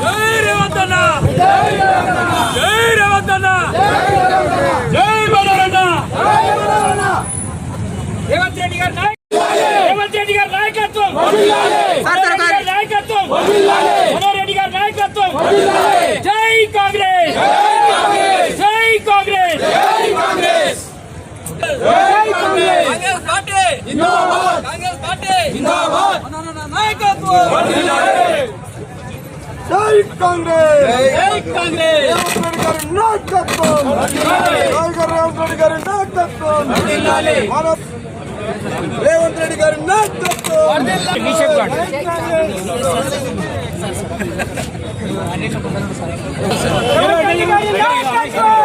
జై రేవంత్ జై రేవంత్ జై బలరన్న రేవంత్ రెడ్డి గారి నాయకత్వం. రేవంత్ రెడ్డి గారి నాయకత్వం మనోహర్ రెడ్డి గారి నాయకత్వం జై కాంగ్రెస్ జై కాంగ్రెస్ కాంగ్రెస్ పార్టీ కాంగ్రెస్ పార్టీ! మనోహర్ నాయకత్వం! జై కాంగ్రెస్! జై కాంగ్రెస్! రేవంత్ రెడ్డి గారి నాయకత్వం! టైగర్ రేవంత్ రెడ్డి గారి నాయకత్వం! మన రేవంత్ రెడ్డి గారి నాయకత్వం! రేవంత్ రెడ్డి గారి నాయకత్వం!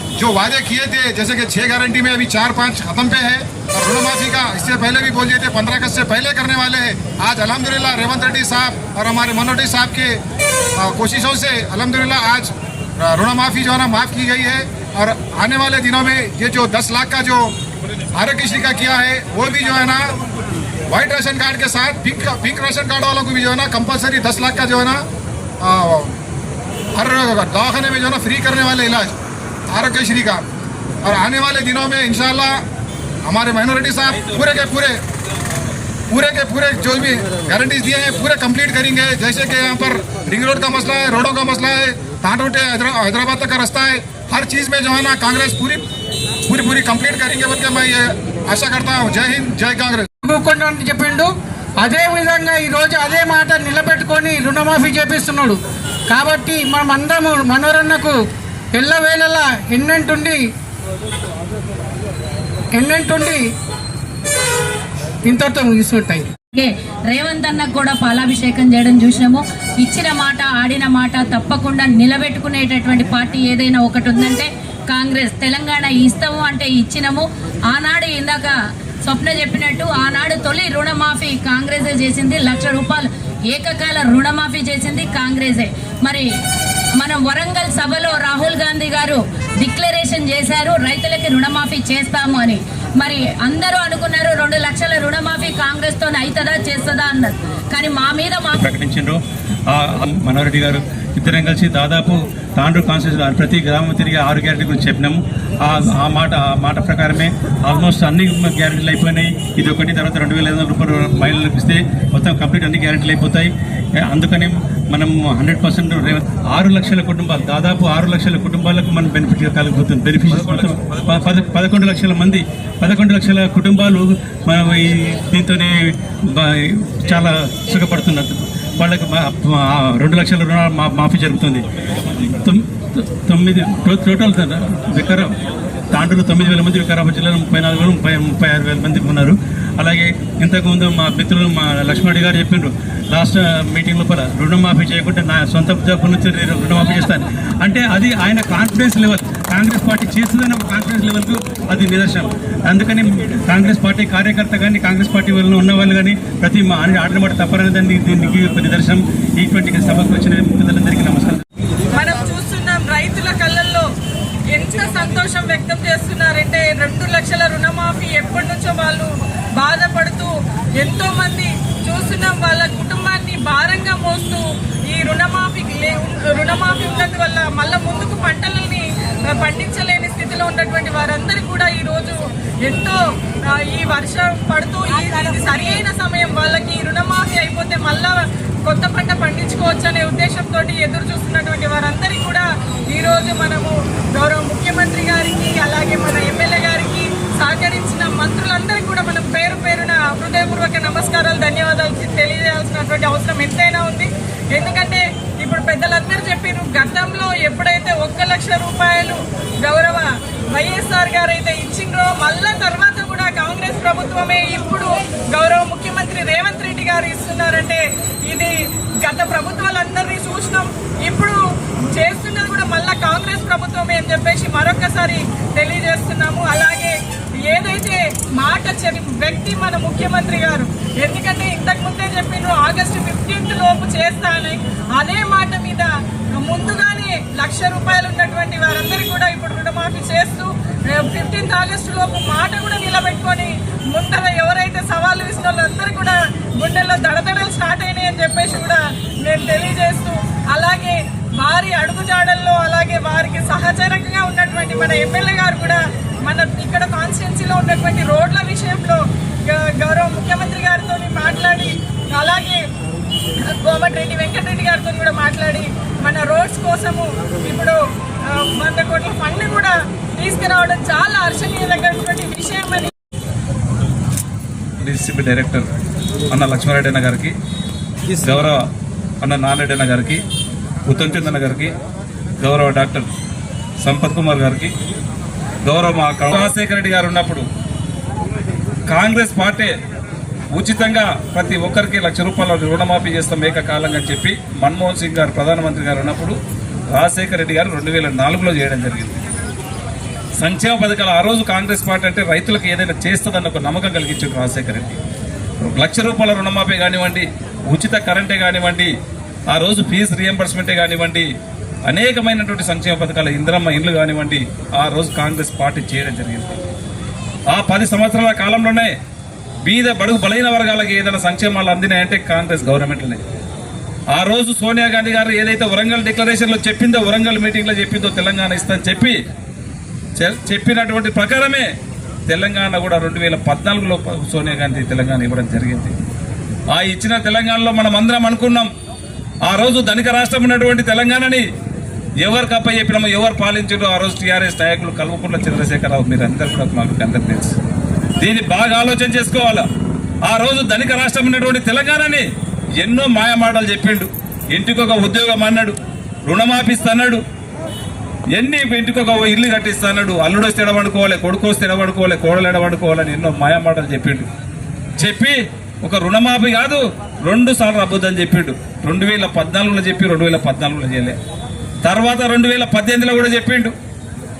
जो वादे किए थे जैसे कि छह गारंटी में अभी चार पाँच खत्म पे है और ऋण माफ़ी का इससे पहले भी बोल दिए थे पंद्रह अगस्त से पहले करने वाले हैं। आज अल्हम्दुलिल्लाह रेवंत रेड्डी साहब और हमारे मनोहर रेड्डी साहब के कोशिशों से अल्हम्दुलिल्लाह आज आ, ऋण माफ़ी जो है ना माफ़ की गई है। और आने वाले दिनों में ये जो दस लाख का जो आरोग्यश्री का किया है वो भी जो है ना व्हाइट राशन कार्ड के साथ पिंक पिंक राशन कार्ड वालों को भी जो है ना कंपलसरी दस लाख का जो है ना हर दवाखाने में जो है ना फ्री करने वाले इलाज। आरोग्यश्री का और आने वाले दिनों में इंशाल्लाह हमारे माइनॉरिटी साहब पूरे के पूरे पूरे के पूरे जो भी गारंटीज दिए हैं पूरे कंप्लीट करेंगे जैसे कि यहाँ पर रिंग रोड का मसला है रोडों का मसला है तांडोटे हैदराबाद तक का रास्ता है हर चीज़ में जो है ना कांग्रेस पूरी पूरी पूरी कंप्लीट करेंगे बोल के मैं ये आशा करता हूँ जय हिंद जय कांग्रेस ఊరుకోండి అని చెప్పిండు అదే విధంగా ఈ రోజు అదే మాట నిలబెట్టుకొని రుణమాఫీ చేపిస్తున్నాడు కాబట్టి మనం అందరము మనోరన్నకు ఎల్లవేళలా ఎన్నెంటుండి ఎన్నెంటుండి. ఇంతటితో ముగిస్తుంటాయి రేవంత్ అన్నకు కూడా పాలాభిషేకం చేయడం చూసినాము. ఇచ్చిన మాట ఆడిన మాట తప్పకుండా నిలబెట్టుకునేటటువంటి పార్టీ ఏదైనా ఒకటి ఉందంటే కాంగ్రెస్. తెలంగాణ ఇస్తాము అంటే ఇచ్చినాము. ఆనాడు ఇందాక స్వప్న చెప్పినట్టు ఆనాడు తొలి రుణమాఫీ కాంగ్రెసే చేసింది. లక్ష రూపాయలు ఏకకాల రుణమాఫీ చేసింది కాంగ్రెసే. మరి మనం వరంగల్ సభలో రాహుల్ గాంధీ గారు డిక్లరేషన్ చేశారు రైతులకి రుణమాఫీ చేస్తాము అని. మరి అందరూ అనుకున్నారు రెండు లక్షల రుణమాఫీ కాంగ్రెస్తో అవుతుందా చేస్తుందా అన్నారు. కానీ మా మీద మా ప్రకటించారు మనోరెడ్డి గారు ఇద్దరం కలిసి దాదాపు తాండ్రు కాన్స్టిట్యూషన్ ప్రతి గ్రామం తిరిగి ఆరు గ్యారెంటీ గురించి చెప్పినాము. ఆ ఆ మాట ఆ మాట ప్రకారమే ఆల్మోస్ట్ అన్ని గ్యారెంటీలు అయిపోయినాయి. ఇది ఒకటి తర్వాత రెండు వేల ఐదు వందల రూపాయలు ఇస్తే మొత్తం కంప్లీట్ అన్ని గ్యారెంటీలు అయిపోతాయి. అందుకని మనం హండ్రెడ్ పర్సెంట్ ఆరు లక్షల కుటుంబాలు దాదాపు ఆరు లక్షల కుటుంబాలకు మనం బెనిఫిట్ బెనిఫిషియర్స్ ప- పద పదకొండు లక్షల మంది పదకొండు లక్షల కుటుంబాలు మనం ఈ దీంతోనే చాలా సుఖపడుతున్నారు. వాళ్ళకి రెండు లక్షల రుణాలు మాఫీ జరుగుతుంది. తొమ్మిది టోటల్ వికారా తాండూరు తొమ్మిది వేల మంది వికారాబాద్ జిల్లాలో ముప్పై నాలుగు వేలు ముప్పై ముప్పై ఆరు వేల మంది ఉన్నారు. అలాగే ఇంతకుముందు మా మిత్రులు మా లక్ష్మణ్ గారు చెప్పిండ్రు లాస్ట్ మీటింగ్ లోపల రుణమాఫీ చేయకుంటే నా సొంత జాబ్ నుంచి రుణమాఫీ చేస్తాను. అంటే అది ఆయన కాన్ఫిడెన్స్ లెవెల్ కాంగ్రెస్ పార్టీ చేస్తుందన్న కాన్ఫిడెన్స్ లెవెల్కు అది నిదర్శనం. అందుకని కాంగ్రెస్ పార్టీ కార్యకర్త కానీ కాంగ్రెస్ పార్టీ వాళ్ళు ఉన్న వాళ్ళు కానీ ప్రతి మా ఆటలు మాట తప్పరని దాన్ని దీనికి ఒక నిదర్శనం. ఈటువంటి సభకు వచ్చిన పెద్దలందరికీ నమస్కారం. మనం చూస్తున్నాం రైతుల కళ్ళల్లో ఎంత సంతోషం వ్యక్తం చేస్తున్నారంటే రెండు లక్షల రుణమాఫీ ఎప్పటి నుంచో వాళ్ళు బాధపడుతూ ఎంతో మంది చూస్తున్నాం వాళ్ళ కుటుంబాన్ని భారంగా మోస్తూ ఈ రుణమాఫీ లే- రుణమాఫీ ఉన్నందువల్ల మళ్ళీ ముందుకు పంటలను పండించలేని స్థితిలో ఉన్నటువంటి వారందరూ కూడా ఈ రోజు ఎంతో ఈ వర్షం పడుతూ ఇది సరి అయిన సమయం వాళ్ళకి రుణమాఫీ అయిపోతే మళ్ళా కొత్త పంట పండించుకోవచ్చు అనే ఉద్దేశంతో ఎదురు చూస్తున్నటువంటి వారందరికీ కూడా ఈరోజు మనము గౌరవ ముఖ్యమంత్రి గారికి అలాగే మన ఎమ్మెల్యే గారికి సహకరించిన మంత్రులందరికీ కూడా మనం పేరు పేరున హృదయపూర్వక నమస్కారాలు ధన్యవాదాలు తెలియజేయాల్సినటువంటి అవసరం ఎంతైనా ఉంది. ఎందుకంటే ఇప్పుడు పెద్దలందరూ చెప్పారు గతంలో ఎప్పుడైతే ఒక్క లక్ష రూపాయలు గౌరవ వైఎస్ఆర్ గారు అయితే ఇచ్చిండ్రో మళ్ళా తర్వాత కూడా కాంగ్రెస్ ప్రభుత్వమే ఇప్పుడు గౌరవ ముఖ్యమంత్రి రేవంత్ రెడ్డి గారు ఇస్తున్నారంటే ఇది గత ప్రభుత్వాలందరినీ చూసినాం. ఇప్పుడు చేస్తున్నది కూడా మళ్ళా కాంగ్రెస్ ప్రభుత్వమే అని చెప్పేసి మరొకసారి తెలియజేస్తున్నాము. అలాగే ఏదైతే మాట చెవి వ్యక్తి మన ముఖ్యమంత్రి గారు ఎందుకంటే ఇంతకు ముందే చెప్పిండ్రు ఆగస్టు ఫిఫ్టీన్త్ లోపు చేస్తానని అదే మాట మీద ముందుగానే లక్ష రూపాయలు ఉన్నటువంటి వారందరికీ కూడా ఇప్పుడు రుణమాఫీ చేస్తూ ఫిఫ్టీన్త్ ఆగస్టు లోపు మాట కూడా నిలబెట్టుకొని ముందర ఎవరైతే సవాళ్ళు ఇస్తున్న వాళ్ళందరూ కూడా గుండెల్లో దడదడలు స్టార్ట్ అయినాయి అని చెప్పేసి కూడా నేను తెలియజేస్తూ అలాగే వారి అడుగుజాడల్లో అలాగే వారికి సహచరంగా ఉన్నటువంటి మన ఎమ్మెల్యే గారు కూడా మన ఇక్కడ కాన్స్టిట్యున్సీలో ఉన్నటువంటి రోడ్ల విషయంలో గ- గౌరవ ముఖ్యమంత్రి గారితో మాట్లాడి అలాగే కోమటిరెడ్డి వెంకటరెడ్డి గారితో కూడా మాట్లాడి మన రోడ్స్ కోసము ఇప్పుడు వంద కోట్ల ఫండ్ కూడా తీసుకురావడం చాలా హర్షణీయమైనటువంటి విషయం అని. డిసిపి డైరెక్టర్ అన్న లక్ష్మారెడ్డి అన్న గారికి గౌరవ అన్న నారెడ్డి అన్న గారికి ఉత్తమ్ చంద్ అన్న గారికి గౌరవ డాక్టర్ సంపత్ కుమార్ గారికి గౌరవ మా రాజశేఖర రెడ్డి గారు ఉన్నప్పుడు కాంగ్రెస్ పార్టీ ఉచితంగా ప్రతి ఒక్కరికి లక్ష రూపాయల రుణమాఫీ చేస్తాం ఏకకాలంగా అని చెప్పి మన్మోహన్ సింగ్ గారు ప్రధానమంత్రి గారు ఉన్నప్పుడు రాజశేఖర రెడ్డి గారు రెండు వేల నాలుగులో చేయడం జరిగింది. సంక్షేమ పథకాలు ఆ రోజు కాంగ్రెస్ పార్టీ అంటే రైతులకు ఏదైనా చేస్తుందన్న ఒక నమ్మకం కలిగించాడు రాజశేఖర రెడ్డి. లక్ష రూపాయల రుణమాఫీ కానివ్వండి ఉచిత కరెంటే కానివ్వండి ఆ రోజు ఫీజు రియంబర్స్మెంటే కానివ్వండి అనేకమైనటువంటి సంక్షేమ పథకాల ఇందిరమ్మ ఇండ్లు కానివ్వండి ఆ రోజు కాంగ్రెస్ పార్టీ చేయడం జరిగింది. ఆ పది సంవత్సరాల కాలంలోనే బీద బడుగు బలైన వర్గాలకు ఏదైనా సంక్షేమాలు అందినాయంటే కాంగ్రెస్ గవర్నమెంట్లనే. ఆ రోజు సోనియా గాంధీ గారు ఏదైతే వరంగల్ డిక్లరేషన్లో చెప్పిందో వరంగల్ మీటింగ్లో చెప్పిందో తెలంగాణ ఇస్తాని చెప్పి చె- చెప్పినటువంటి ప్రకారమే తెలంగాణ కూడా రెండు వేల పద్నాలుగులో సోనియా గాంధీ తెలంగాణ ఇవ్వడం జరిగింది. ఆ ఇచ్చిన తెలంగాణలో మనం అందరం అనుకున్నాం ఆ రోజు ధనిక రాష్ట్రం ఉన్నటువంటి తెలంగాణని ఎవరు కప్ప చెప్పినామో ఎవరు పాలించారో ఆ రోజు టీఆర్ఎస్ నాయకులు కల్వకుంట్ల చంద్రశేఖరరావు మీరు అందరు కూడా మాకు అందరు తెలుసు. దీన్ని బాగా ఆలోచన చేసుకోవాలా? ఆ రోజు ధనిక రాష్ట్రం ఉన్నటువంటి తెలంగాణని ఎన్నో మాయమాటలు చెప్పిండు. ఇంటికొక ఉద్యోగం అన్నాడు రుణమాపిస్తన్నాడు ఎన్ని ఇంటికొక ఇల్లు కట్టిస్తాడు అల్లుడు వస్తే ఎడబడుకోవాలి కొడుకు వస్తే ఎడబడుకోవాలి కోడలు ఎడబడుకోవాలని ఎన్నో మాయమాటలు చెప్పిండు. చెప్పి ఒక రుణమాఫీ కాదు రెండు సార్లు అబద్ధం చెప్పిండు. రెండు వేల పద్నాలుగులో చెప్పి రెండు వేల పద్నాలుగులో చేయలే. తర్వాత రెండు వేల పద్దెనిమిదిలో కూడా చెప్పిండు.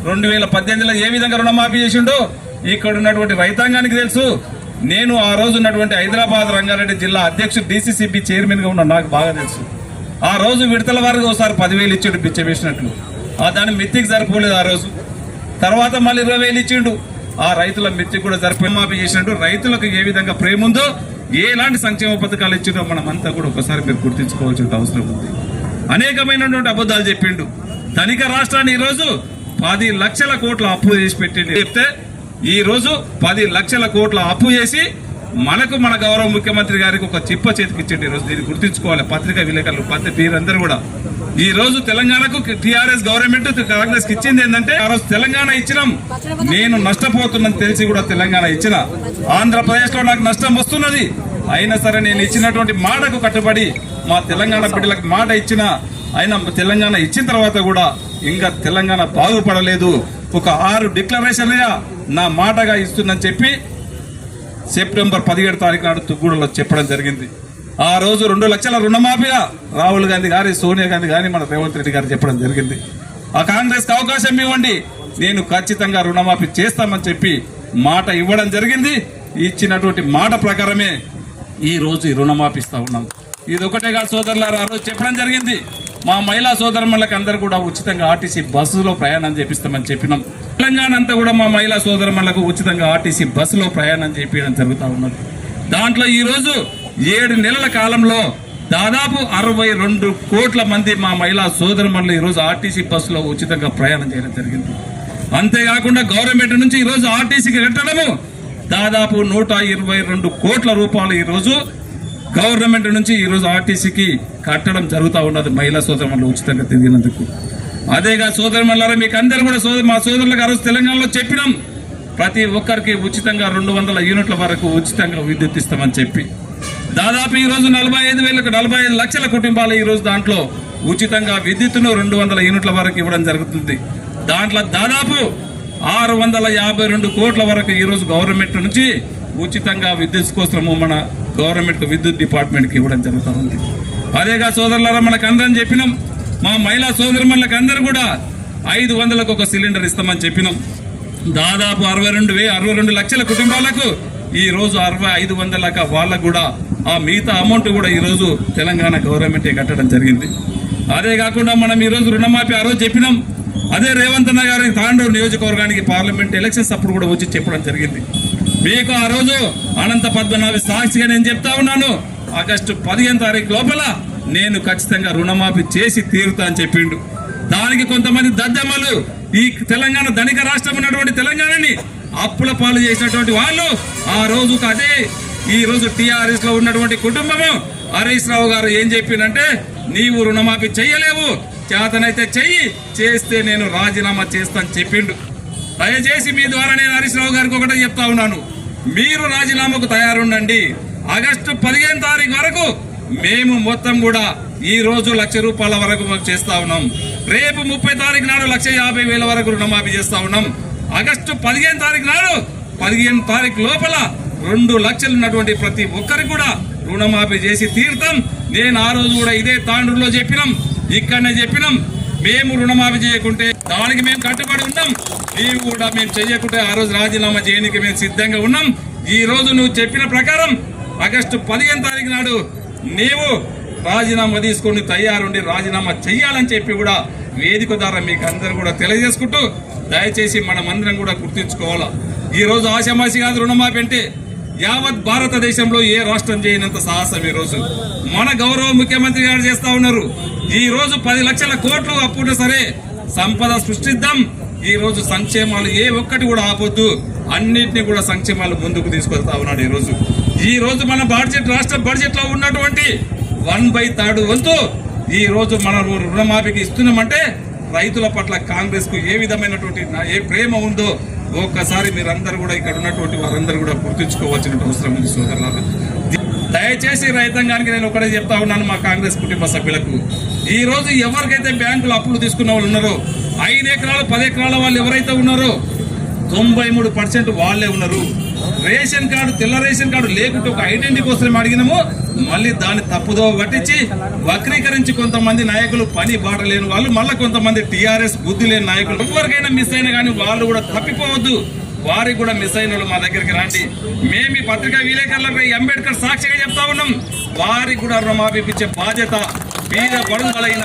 రెండు వేల పద్దెనిమిదిలో ఏ విధంగా రుణమాఫీ చేసిండో ఇక్కడ ఉన్నటువంటి రైతాంగానికి తెలుసు. నేను ఆ రోజు ఉన్నటువంటి హైదరాబాద్ రంగారెడ్డి జిల్లా అధ్యక్షుడు డీసీసీబీ చైర్మన్గా ఉన్న నాకు బాగా తెలుసు. ఆ రోజు విడతల వారికి ఒకసారి పదివేలు ఇచ్చాడు బిచ్చ వేసినట్లు. ఆ దాని మిత్తికి సరిపోలేదు ఆ రోజు. తర్వాత మళ్ళీ ఇరవై వేలు ఇచ్చిండు. ఆ రైతుల మిత్తి కూడా సరిపోమాపి మాఫీ చేసినట్టు. రైతులకు ఏ విధంగా ప్రేమ ఉందో ఎలాంటి సంక్షేమ పథకాలు ఇచ్చిండో మనం అంతా కూడా ఒకసారి మీరు గుర్తించుకోవాల్సిన అవసరం ఉంది. అనేకమైనటువంటి అబద్ధాలు చెప్పిండు. ధనిక రాష్ట్రాన్ని ఈరోజు పది లక్షల కోట్ల అప్పు చేసి పెట్టిండు. చెప్తే ఈరోజు పది లక్షల కోట్ల అప్పు చేసి మనకు మన గౌరవ ముఖ్యమంత్రి గారికి ఒక చిప్ప చేతికి ఇచ్చిండు ఈరోజు. రోజు దీన్ని గుర్తించుకోవాలి. పత్రికా విలేకరులు పత్రిక వీరందరూ కూడా. ఈ రోజు తెలంగాణకు టిఆర్ఎస్ గవర్నమెంట్ కాంగ్రెస్కి ఇచ్చింది ఏంటంటే ఆ రోజు తెలంగాణ ఇచ్చినాం. నేను నష్టపోతున్నది తెలిసి కూడా తెలంగాణ ఇచ్చిన. ఆంధ్రప్రదేశ్లో నాకు నష్టం వస్తున్నది. అయినా సరే నేను ఇచ్చినటువంటి మాటకు కట్టుబడి మా తెలంగాణ బిడ్డలకు మాట ఇచ్చిన. అయినా తెలంగాణ ఇచ్చిన తర్వాత కూడా ఇంకా తెలంగాణ బాగుపడలేదు. ఒక ఆరు డిక్లరేషన్లుగా నా మాటగా ఇస్తుందని చెప్పి సెప్టెంబర్ పదిహేడు తారీఖు నాడు తుగ్గూడలో చెప్పడం జరిగింది. ఆ రోజు రెండు లక్షల రుణమాఫీగా రాహుల్ గాంధీ గారి సోనియా గాంధీ గారి మన రేవంత్ రెడ్డి గారు చెప్పడం జరిగింది. ఆ కాంగ్రెస్కి అవకాశం ఇవ్వండి నేను ఖచ్చితంగా రుణమాఫీ చేస్తామని చెప్పి మాట ఇవ్వడం జరిగింది. ఇచ్చినటువంటి మాట ప్రకారమే ఈ రోజు రుణమాఫీ ఇస్తా ఉన్నాం. ఇది ఒకటే కాదు సోదరులారు ఆ రోజు చెప్పడం జరిగింది. మా మహిళా సోదరులకు అందరూ కూడా ఉచితంగా ఆర్టీసీ బస్సులో ప్రయాణం చేపిస్తామని చెప్పినాం. తెలంగాణ అంతా కూడా మా మహిళా సోదరులకు ఉచితంగా ఆర్టీసీ బస్సులో ప్రయాణం చేపించడం జరుగుతూ ఉన్నది. దాంట్లో ఈరోజు ఏడు నెలల కాలంలో దాదాపు అరవై రెండు కోట్ల మంది మా మహిళా సోదరుమణులు ఈరోజు ఆర్టీసీ బస్సులో ఉచితంగా ప్రయాణం చేయడం జరిగింది. అంతేకాకుండా గవర్నమెంట్ నుంచి ఈరోజు ఆర్టీసీకి కట్టడము దాదాపు నూట ఇరవై రెండు కోట్ల రూపాయలు ఈరోజు గవర్నమెంట్ నుంచి ఈరోజు ఆర్టీసీకి కట్టడం జరుగుతూ ఉన్నది మహిళా సోదరులు ఉచితంగా తిరిగినందుకు. అదేగా సోదరుమల్లారా మీకు అందరు కూడా సోదరు మా సోదరులకు ఆ రోజు తెలంగాణలో చెప్పినాం. ప్రతి ఒక్కరికి ఉచితంగా రెండు వందల యూనిట్ల వరకు ఉచితంగా విద్యుత్ ఇస్తామని చెప్పి. దాదాపు ఈరోజు నలభై ఐదు వేలకు నలభై ఐదు లక్షల కుటుంబాలు ఈరోజు దాంట్లో ఉచితంగా విద్యుత్తును రెండు వందల యూనిట్ల వరకు ఇవ్వడం జరుగుతుంది. దాంట్లో దాదాపు ఆరు వందల యాభై రెండు కోట్ల వరకు ఈరోజు గవర్నమెంట్ నుంచి ఉచితంగా విద్యుత్ కోసము మన గవర్నమెంట్ విద్యుత్ డిపార్ట్మెంట్కి ఇవ్వడం జరుగుతూ ఉంది అదేగా సోదరులారా మనకు అందరం చెప్పినాం మా మహిళా సోదరుమణులకు అందరూ కూడా ఐదు వందలకు ఒక సిలిండర్ ఇస్తామని చెప్పినాం. దాదాపు అరవై రెండు వే అరవై రెండు లక్షల కుటుంబాలకు ఈ రోజు అరవై ఐదు వందలక వాళ్ళకు కూడా ఆ మిగతా అమౌంట్ కూడా ఈరోజు తెలంగాణ గవర్నమెంటే కట్టడం జరిగింది. అదే కాకుండా మనం ఈరోజు రుణమాఫీ ఆ రోజు చెప్పినాం. అదే రేవంత్ అన్న గారి తాండూరు నియోజకవర్గానికి పార్లమెంట్ ఎలక్షన్స్ అప్పుడు కూడా వచ్చి చెప్పడం జరిగింది. మీకు ఆ రోజు అనంత పద్మనాభి సాక్షిగా నేను చెప్తా ఉన్నాను. ఆగస్టు పదిహేను తారీఖు లోపల నేను ఖచ్చితంగా రుణమాఫీ చేసి తీరుతా అని చెప్పిండు. దానికి కొంతమంది దద్దమ్మలు ఈ తెలంగాణ ధనిక రాష్ట్రం ఉన్నటువంటి తెలంగాణని అప్పుల పాలు చేసినటువంటి వాళ్ళు ఆ రోజుకు అదే ఈ రోజు టిఆర్ఎస్లో ఉన్నటువంటి కుటుంబము హరీష్ రావు గారు ఏం చెప్పిందంటే నీవు రుణమాఫీ చేయలేవు చేతనైతే చెయ్యి చేస్తే నేను రాజీనామా చేస్తాను చెప్పిండు. దయచేసి మీ ద్వారా నేను హరీశ్రావు గారికి ఒకటే చెప్తా ఉన్నాను. మీరు రాజీనామాకు తయారుండండి. ఆగస్టు పదిహేను తారీఖు వరకు మేము మొత్తం కూడా ఈ రోజు లక్ష రూపాయల వరకు చేస్తా ఉన్నాం. రేపు ముప్పై తారీఖు నాడు లక్ష యాభై వేల వరకు రుణమాఫీ చేస్తా ఉన్నాం. ఆగస్టు పదిహేను తారీఖు నాడు పదిహేను తారీఖు లోపల రెండు లక్షలు ఉన్నటువంటి ప్రతి ఒక్కరికి కూడా రుణమాఫీ చేసి తీర్థం నేను ఆ రోజు కూడా ఇదే తాండ్రులో చెప్పినాం ఇక్కడనే చెప్పినాం. మేము రుణమాఫీ చేయకుంటే దానికి మేము కట్టుబడి ఉన్నాం. నీవు కూడా మేము చేయకుంటే ఆ రోజు రాజీనామా చేయడానికి మేము సిద్ధంగా ఉన్నాం. ఈ రోజు నువ్వు చెప్పిన ప్రకారం ఆగస్టు పదిహేను తారీఖు నాడు నీవు రాజీనామా తీసుకొని తయారుండి రాజీనామా చెయ్యాలని చెప్పి కూడా వేదిక ద్వారా మీకు అందరూ కూడా తెలియజేసుకుంటూ దయచేసి మనమందరం కూడా గుర్తుంచుకోవాలా. ఈ రోజు ఆశామాసి కాదు రుణమాఫీ అంటే యావత్ భారతదేశంలో ఏ రాష్ట్రం చేయనంత సాహసం ఈ రోజు. మన గౌరవ ముఖ్యమంత్రి గారు చేస్తా ఉన్నారు. ఈ రోజు పది లక్షల కోట్లు అప్పుడు సరే సంపద సృష్టిద్దాం. ఈ రోజు సంక్షేమాలు ఏ ఒక్కటి కూడా ఆపొద్దు. అన్నింటినీ కూడా సంక్షేమాలు ముందుకు తీసుకొస్తా ఉన్నాడు ఈరోజు ఈ రోజు మన బడ్జెట్ రాష్ట్ర బడ్జెట్లో ఉన్నటువంటి వన్ బై థర్డ్ వంతు ఈ రోజు మన రుణమాఫీకి ఇస్తున్నామంటే రైతుల పట్ల కాంగ్రెస్కు ఏ విధమైనటువంటి నా- ఏ ప్రేమ ఉందో ఒక్కసారి మీరందరూ కూడా ఇక్కడ ఉన్నటువంటి వారందరూ కూడా గుర్తుంచుకోవాల్సిన అవసరం ఉంది సోదరులారా. దయచేసి రైతాంగానికి నేను ఒకటే చెప్తా ఉన్నాను మా కాంగ్రెస్ కుటుంబ సభ్యులకు. ఈరోజు ఎవరికైతే బ్యాంకులు అప్పులు తీసుకున్న వాళ్ళు ఉన్నారో ఐదు ఎకరాలు పది ఎకరాల వాళ్ళు ఎవరైతే ఉన్నారో తొంభై మూడు పర్సెంట్ వాళ్ళే ఉన్నారు. రేషన్ కార్డు తెల్ల రేషన్ కార్డు లేకుంటే ఒక ఐడెంటిటీ కోసం అడిగినాము. మళ్ళీ దాన్ని తప్పుదో పట్టించి వక్రీకరించి కొంతమంది నాయకులు పని బాట లేని వాళ్ళు మళ్ళీ కొంతమంది టీఆర్ఎస్ బుద్ధి లేని నాయకులు. ఎవరికైనా మిస్ అయినా కానీ వాళ్ళు కూడా తప్పిపోవద్దు. వారికి కూడా మిస్ అయిన వాళ్ళు మా దగ్గరికి రండి. మేము ఈ పత్రికా విలేకరులకు అంబేద్కర్ సాక్షిగా చెప్తా ఉన్నాం. వారికి కూడా రుణమాఫీ ఇచ్చే బాధ్యత బీద బడుగు బలైన